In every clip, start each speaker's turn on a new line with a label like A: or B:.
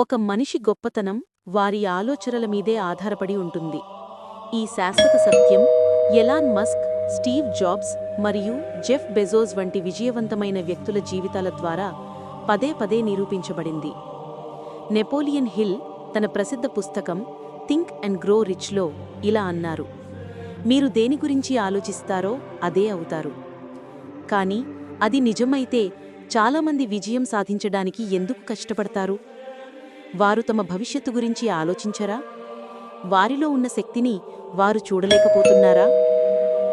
A: ఒక మనిషి గొప్పతనం వారి ఆలోచనల మీదే ఆధారపడి ఉంటుంది. ఈ శాశ్వత సత్యం ఎలాన్ మస్క్ స్టీవ్ జాబ్స్ మరియు జెఫ్ బెజోస్ వంటి విజయవంతమైన వ్యక్తుల జీవితాల ద్వారా పదే పదే నిరూపించబడింది. నెపోలియన్ హిల్ తన ప్రసిద్ధ పుస్తకం థింక్ అండ్ గ్రో రిచ్లో ఇలా అన్నారు మీరు దేని గురించి ఆలోచిస్తారో అదే అవుతారు. కానీ అది నిజమైతే చాలామంది విజయం సాధించడానికి ఎందుకు కష్టపడతారు? వారు తమ భవిష్యత్తు గురించి ఆలోచించరా? వారిలో ఉన్న శక్తిని వారు చూడలేకపోతున్నారా?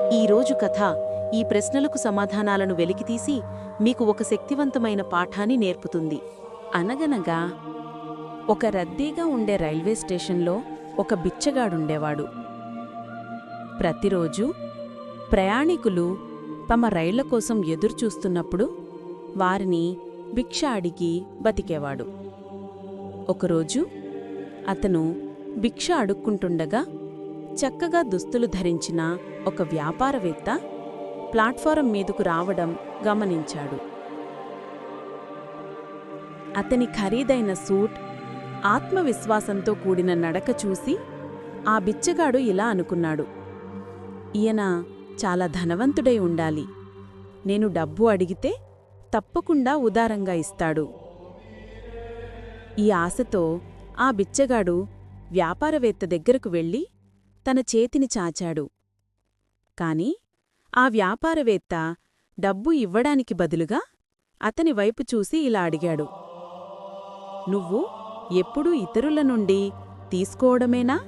A: ఈరోజు కథ ఈ ప్రశ్నలకు సమాధానాలను వెలికితీసి మీకు ఒక శక్తివంతమైన పాఠాన్ని నేర్పుతుంది.
B: అనగనగా ఒక రద్దీగా ఉండే రైల్వే స్టేషన్లో ఒక బిచ్చగాడుండేవాడు. ప్రతిరోజు ప్రయాణికులు తమ రైళ్ళ కోసం ఎదురుచూస్తున్నప్పుడు వారిని భిక్ష అడిగి బతికేవాడు. ఒకరోజు అతను భిక్ష అడుక్కుంటుండగా చక్కగా దుస్తులు ధరించిన ఒక వ్యాపారవేత్త ప్లాట్ఫారం మీదకు రావడం గమనించాడు. అతని ఖరీదైన సూట్ ఆత్మవిశ్వాసంతో కూడిన నడక చూసి ఆ బిచ్చగాడు ఇలా అనుకున్నాడు. ఈయన చాలా ధనవంతుడై ఉండాలి. నేను డబ్బు అడిగితే తప్పకుండా ఉదారంగా ఇస్తాడు. ఈ ఆశతో ఆ బిచ్చగాడు వ్యాపారవేత్త దగ్గరకు వెళ్ళి తన చేతిని చాచాడు. కాని ఆ వ్యాపారవేత్త డబ్బు ఇవ్వడానికి బదులుగా అతని వైపు చూసి ఇలా అడిగాడు. నువ్వు ఎప్పుడూ ఇతరుల నుండి తీసుకోవడమేనా?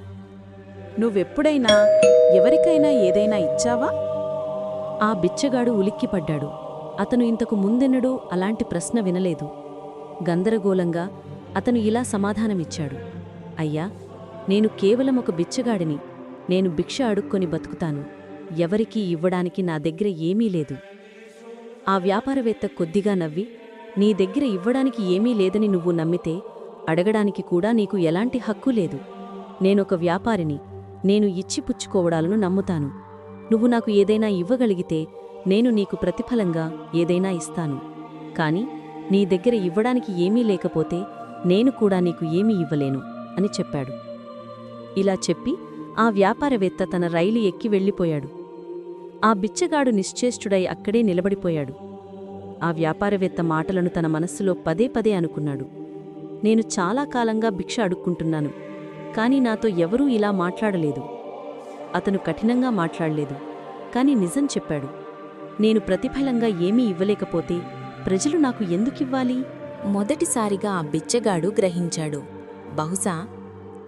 B: నువ్వెప్పుడైనా ఎవరికైనా ఏదైనా ఇచ్చావా?
A: ఆ బిచ్చగాడు ఉలిక్కిపడ్డాడు. అతను ఇంతకు ముందెన్నడూ అలాంటి ప్రశ్న వినలేదు. గందరగోళంగా అతను ఇలా సమాధానమిచ్చాడు. అయ్యా నేను కేవలం ఒక బిచ్చగాడిని. నేను భిక్ష అడుక్కొని బతుకుతాను. ఎవరికీ ఇవ్వడానికి నా దగ్గర ఏమీ లేదు. ఆ వ్యాపారవేత్త కొద్దిగా నవ్వి నీ దగ్గర ఇవ్వడానికి ఏమీ లేదని నువ్వు నమ్మితే అడగడానికి కూడా నీకు ఎలాంటి హక్కు లేదు. నేనొక వ్యాపారిని. నేను ఇచ్చి పుచ్చుకోవడాలను నమ్ముతాను. నువ్వు నాకు ఏదైనా ఇవ్వగలిగితే నేను నీకు ప్రతిఫలంగా ఏదైనా ఇస్తాను. కాని నీ దగ్గర ఇవ్వడానికి ఏమీ లేకపోతే నేను కూడా నీకు ఏమీ ఇవ్వలేను అని చెప్పాడు. ఇలా చెప్పి ఆ వ్యాపారవేత్త తన రైలు ఎక్కి వెళ్ళిపోయాడు. ఆ బిచ్చగాడు నిశ్చేష్టుడై అక్కడే నిలబడిపోయాడు. ఆ వ్యాపారవేత్త మాటలను తన మనస్సులో పదే పదే అనుకున్నాడు. నేను చాలా కాలంగా భిక్ష అడుక్కుంటున్నాను కాని నాతో ఎవరూ ఇలా మాట్లాడలేదు. అతను కఠినంగా మాట్లాడలేదు కాని నిజం చెప్పాడు. నేను ప్రతిఫలంగా ఏమీ ఇవ్వలేకపోతే ప్రజలు నాకు ఎందుకివ్వాలి?
C: మొదటిసారిగా ఆ బిచ్చగాడు గ్రహించాడు. బహుశా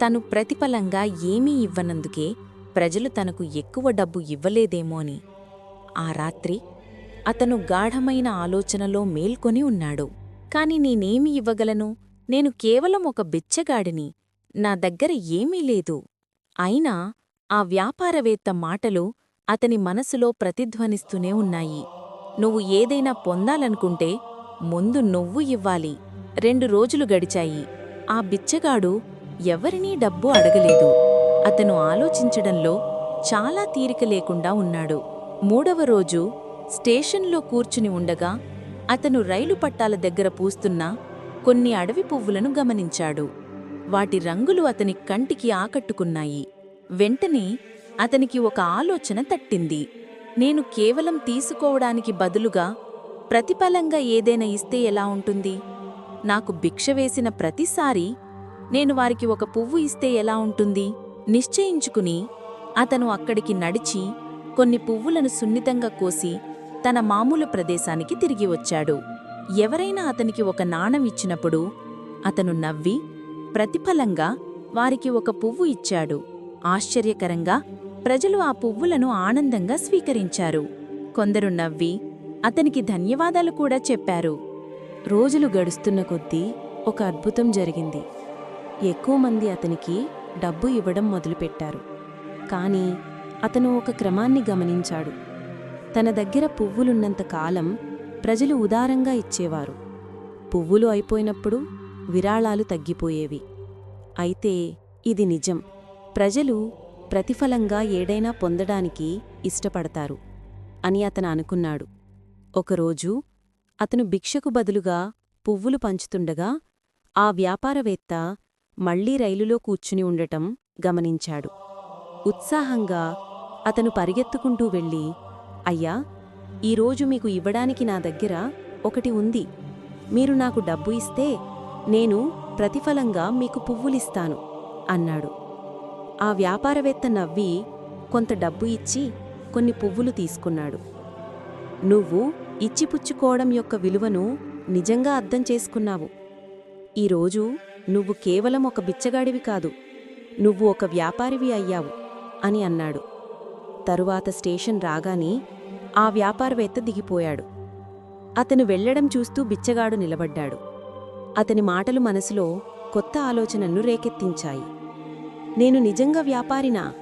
C: తను ప్రతిఫలంగా ఏమీ ఇవ్వనందుకే ప్రజలు తనకు ఎక్కువ డబ్బు ఇవ్వలేదేమో అని. ఆ రాత్రి అతను గాఢమైన ఆలోచనలో మేల్కొని ఉన్నాడు. కాని నేనేమి ఇవ్వగలను? నేను కేవలం ఒక బిచ్చగాడిని. నా దగ్గర ఏమీ లేదు అయినా ఆ వ్యాపారవేత్త మాటలు అతని మనసులో ప్రతిధ్వనిస్తూనే ఉన్నాయి. నువ్వు ఏదైనా పొందాలనుకుంటే ముందు నువ్వు ఇవ్వాలి. రెండు రోజులు గడిచాయి. ఆ బిచ్చగాడు ఎవరినీ డబ్బు అడగలేదు. అతను ఆలోచించడంలో చాలా తీరిక లేకుండా ఉన్నాడు. మూడవ రోజు స్టేషన్లో కూర్చుని ఉండగా అతను రైలు పట్టాల దగ్గర పూస్తున్న కొన్ని అడవి పువ్వులను గమనించాడు. వాటి రంగులు అతని కంటికి ఆకట్టుకున్నాయి. వెంటనే అతనికి ఒక ఆలోచన తట్టింది. నేను కేవలం తీసుకోవడానికి బదులుగా ప్రతిఫలంగా ఏదైనా ఇస్తే ఎలా ఉంటుంది? నాకు భిక్ష వేసిన ప్రతిసారి నేను వారికి ఒక పువ్వు ఇస్తే ఎలా ఉంటుంది? నిశ్చయించుకుని అతను అక్కడికి నడిచి కొన్ని పువ్వులను సున్నితంగా కోసి తన మామూలు ప్రదేశానికి తిరిగి వచ్చాడు. ఎవరైనా అతనికి ఒక నాణం ఇచ్చినప్పుడు అతను నవ్వి ప్రతిఫలంగా వారికి ఒక పువ్వు ఇచ్చాడు. ఆశ్చర్యకరంగా ప్రజలు ఆ పువ్వులను ఆనందంగా స్వీకరించారు. కొందరు నవ్వి అతనికి ధన్యవాదాలు కూడా చెప్పారు.
A: రోజులు గడుస్తున్న కొద్దీ ఒక అద్భుతం జరిగింది. ఎక్కువ మంది అతనికి డబ్బు ఇవ్వడం మొదలుపెట్టారు. కానీ అతను ఒక క్రమాన్ని గమనించాడు. తన దగ్గర పువ్వులున్నంత కాలం ప్రజలు ఉదారంగా ఇచ్చేవారు. పువ్వులు అయిపోయినప్పుడు విరాళాలు తగ్గిపోయేవి. అయితే ఇది నిజం. ప్రజలు ప్రతిఫలంగా ఏడైనా పొందడానికి ఇష్టపడతారు అని అతను అనుకున్నాడు. ఒకరోజు అతను భిక్షకు బదులుగా పువ్వులు పంచుతుండగా ఆ వ్యాపారవేత్త మళ్ళీ రైలులో కూర్చుని ఉండటం గమనించాడు. ఉత్సాహంగా అతను పరిగెత్తుకుంటూ వెళ్ళి అయ్యా ఈరోజు మీకు ఇవ్వడానికి నా దగ్గర ఒకటి ఉంది. మీరు నాకు డబ్బు ఇస్తే నేను ప్రతిఫలంగా మీకు పువ్వులిస్తాను అన్నాడు. ఆ వ్యాపారవేత్త నవ్వి కొంత డబ్బు ఇచ్చి కొన్ని పువ్వులు తీసుకున్నాడు. నువ్వు ఇచ్చిపుచ్చుకోవడం యొక్క విలువను నిజంగా అర్థం చేసుకున్నావు. ఈరోజు నువ్వు కేవలం ఒక బిచ్చగాడివి కాదు నువ్వు ఒక వ్యాపారివి అయ్యావు అని అన్నాడు. తరువాత స్టేషన్ రాగానే ఆ వ్యాపారవేత్త దిగిపోయాడు. అతను వెళ్ళడం చూస్తూ బిచ్చగాడు నిలబడ్డాడు. అతని మాటలు మనసులో కొత్త ఆలోచనను రేకెత్తించాయి. నేను నిజంగా వ్యాపారినా?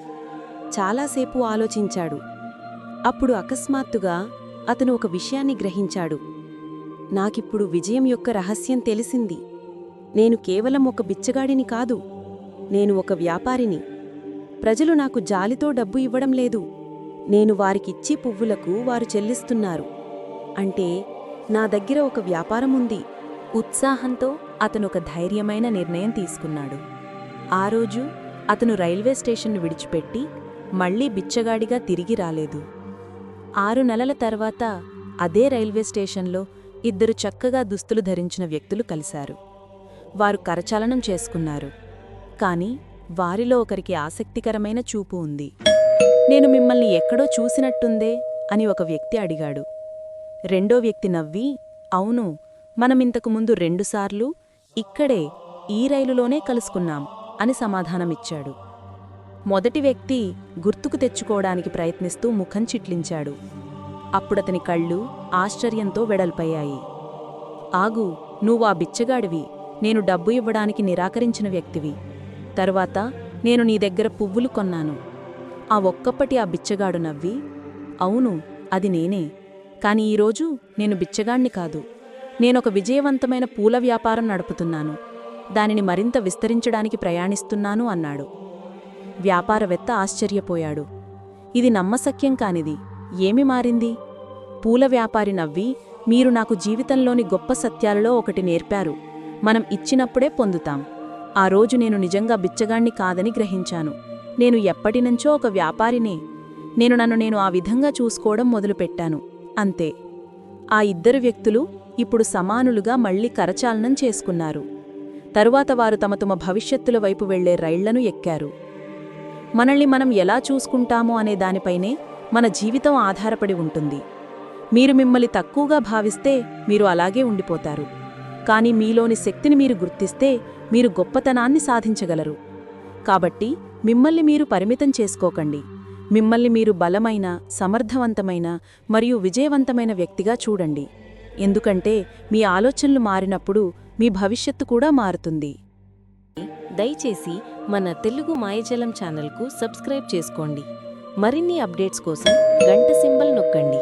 A: చాలాసేపు ఆలోచించాడు. అప్పుడు అకస్మాత్తుగా అతను ఒక విషయాన్ని గ్రహించాడు. నాకిప్పుడు విజయం యొక్క రహస్యం తెలిసింది. నేను కేవలం ఒక బిచ్చగాడిని కాదు నేను ఒక వ్యాపారిని. ప్రజలు నాకు జాలితో డబ్బు ఇవ్వడం లేదు. నేను వారికిచ్చి పువ్వులకు వారు చెల్లిస్తున్నారు. అంటే నా దగ్గర ఒక వ్యాపారం ఉంది. ఉత్సాహంతో అతనొక ధైర్యమైన నిర్ణయం తీసుకున్నాడు. ఆ రోజు అతను రైల్వే స్టేషన్ను విడిచిపెట్టి మళ్ళీ బిచ్చగాడిగా తిరిగి రాలేదు. ఆరు నెలల తర్వాత అదే రైల్వే స్టేషన్లో ఇద్దరు చక్కగా దుస్తులు ధరించిన వ్యక్తులు కలిశారు. వారు కరచాలనం చేసుకున్నారు. కాని వారిలో ఒకరికి ఆసక్తికరమైన చూపు ఉంది. నేను మిమ్మల్ని ఎక్కడో చూసినట్టుందే అని ఒక వ్యక్తి అడిగాడు. రెండో వ్యక్తి నవ్వి అవును మనమింతకు ముందు రెండుసార్లు ఇక్కడే ఈ రైలులోనే కలుసుకున్నాం అని సమాధానమిచ్చాడు. మొదటి వ్యక్తి గుర్తుకు తెచ్చుకోవడానికి ప్రయత్నిస్తూ ముఖం చిట్లించాడు. అప్పుడతని కళ్ళు ఆశ్చర్యంతో వెడల్పయ్యాయి. ఆగు నువ్వు ఆ బిచ్చగాడివి. నేను డబ్బు ఇవ్వడానికి నిరాకరించిన వ్యక్తివి. తరువాత నేను నీ దగ్గర పువ్వులు కొన్నాను. ఆ ఒక్కప్పటి ఆ బిచ్చగాడు నవ్వి అవును అది నేనే. కాని ఈరోజు నేను బిచ్చగాణ్ణి కాదు. నేనొక విజయవంతమైన పూల వ్యాపారం నడుపుతున్నాను. దానిని మరింత విస్తరించడానికి ప్రయాణిస్తున్నాను అన్నాడు. వ్యాపారవేత్త ఆశ్చర్యపోయాడు. ఇది నమ్మసక్యం కానిది. ఏమి మారింది? పూల వ్యాపారి నవ్వి మీరు నాకు జీవితంలోని గొప్ప సత్యాలలో ఒకటి నేర్పారు. మనం ఇచ్చినప్పుడే పొందుతాం. ఆ రోజు నేను నిజంగా బిచ్చగాణ్ణి కాదని గ్రహించాను. నేను ఎప్పటినుంచో ఒక వ్యాపారినే. నేను నన్ను నేను ఆ విధంగా చూసుకోవడం మొదలుపెట్టాను. అంతే. ఆ ఇద్దరు వ్యక్తులు ఇప్పుడు సమానులుగా మళ్ళీ కరచాలనం చేసుకున్నారు. తరువాత వారు తమ తమ భవిష్యత్తుల వైపు వెళ్ళే రైళ్ళను ఎక్కారు. మనల్ని మనం ఎలా చూసుకుంటామో అనే దానిపైనే మన జీవితం ఆధారపడి ఉంటుంది. మీరు మిమ్మల్ని తక్కువగా భావిస్తే మీరు అలాగే ఉండిపోతారు. కానీ మీలోని శక్తిని మీరు గుర్తిస్తే మీరు గొప్పతనాన్ని సాధించగలరు. కాబట్టి మిమ్మల్ని మీరు పరిమితం చేసుకోకండి. మిమ్మల్ని మీరు బలమైన సమర్థవంతమైన మరియు విజయవంతమైన వ్యక్తిగా చూడండి. ఎందుకంటే మీ ఆలోచనలు మారినప్పుడు మీ భవిష్యత్తు కూడా మారుతుంది. దయచేసి మన తెలుగు మాయజలం ఛానల్కు సబ్స్క్రైబ్ చేసుకోండి. మరిన్ని అప్డేట్స్ కోసం గంట సింబల్ నొక్కండి.